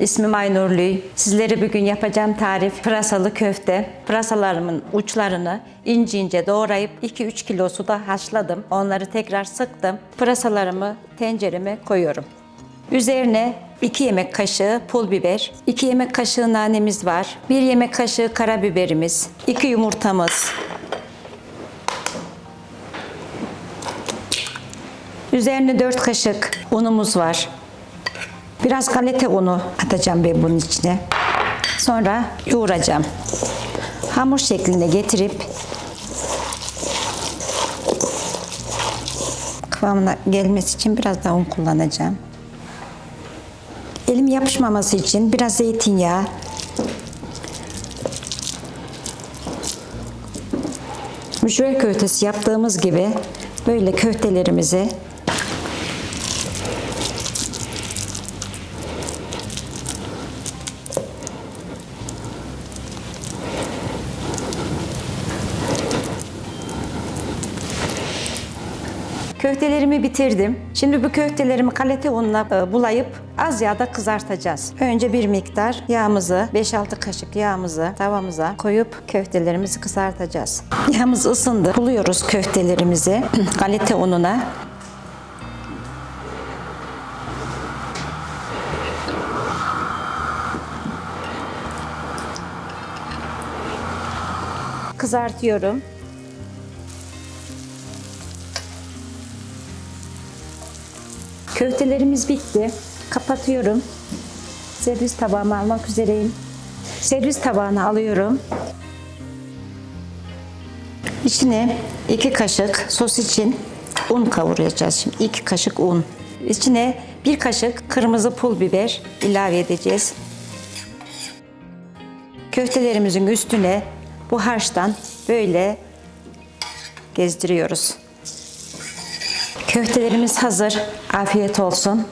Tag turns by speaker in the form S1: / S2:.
S1: İsmim Aynurluy. Sizlere bugün yapacağım tarif pırasalı köfte. Pırasalarımın uçlarını ince ince doğrayıp 2-3 kilo suda haşladım. Onları tekrar sıktım. Pırasalarımı tencereme koyuyorum. Üzerine 2 yemek kaşığı pul biber, 2 yemek kaşığı nanemiz var, 1 yemek kaşığı karabiberimiz, 2 yumurtamız, Üzerine 4 kaşık unumuz var. Biraz galeta unu atacağım ben bunun içine. Sonra yoğuracağım. Hamur şeklinde getirip kıvamına gelmesi için biraz daha un kullanacağım. Elim yapışmaması için biraz zeytinyağı, müşver köftesi yaptığımız gibi böyle köftelerimizi Köftelerimi bitirdim. Şimdi bu köftelerimi kalete ununa e, bulayıp az yağda kızartacağız. Önce bir miktar yağımızı, 5-6 kaşık yağımızı tavamıza koyup köftelerimizi kızartacağız. Yağımız ısındı. Buluyoruz köftelerimizi kalete ununa. Kızartıyorum. Köftelerimiz bitti. Kapatıyorum. Servis tabağıma almak üzereyim. Servis tabağına alıyorum. İçine iki kaşık sos için un kavuracağız şimdi. iki kaşık un. İçine bir kaşık kırmızı pul biber ilave edeceğiz. Köftelerimizin üstüne bu harçtan böyle gezdiriyoruz. Köftelerimiz hazır. Afiyet olsun.